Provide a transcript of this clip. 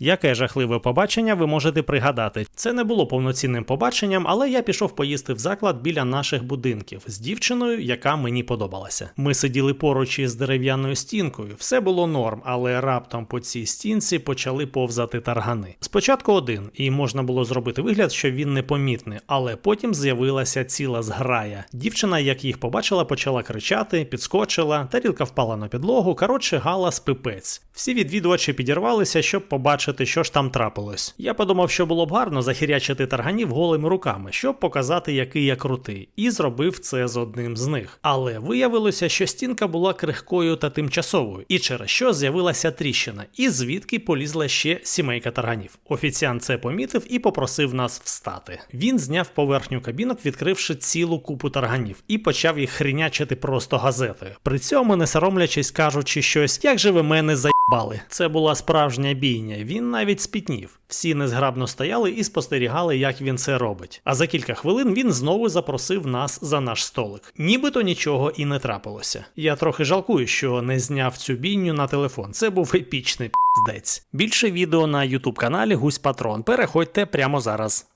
Яке жахливе побачення ви можете пригадати? Це не було повноцінним побаченням, але я пішов поїсти в заклад біля наших будинків з дівчиною, яка мені подобалася. Ми сиділи поруч із дерев'яною стінкою, все було норм, але раптом по цій стінці почали повзати таргани. Спочатку один, і можна було зробити вигляд, що він непомітний, але потім з'явилася ціла зграя. Дівчина, як їх побачила, почала кричати, підскочила, тарілка впала на підлогу. Коротше, галас пипець. Всі відвідувачі підірвалися, щоб побачити, що ж там трапилось. Я подумав, що було б гарно захирячити тарганів голими руками, щоб показати, який я крутий, і зробив це з одним з них. Але виявилося, що стінка була крихкою та тимчасовою, і через що з'явилася тріщина, і звідки полізла ще сімейка тарганів. Офіціант це помітив і попросив нас встати. Він зняв поверхню кабінок, відкривши цілу купу тарганів, і почав їх хрінячити просто газетою. При цьому не соромлячись, кажучи щось, як же ви мене заїбали. Це була справжня бійня. Він навіть спітнів. Всі незграбно стояли і спостерігали, як він це робить. А за кілька хвилин він знову запросив нас за наш столик. Нібито нічого і не трапилося. Я трохи жалкую, що не зняв цю бійню на телефон. Це був епічний піздець. Більше відео на ютуб каналі Гусь Патрон. Переходьте прямо зараз.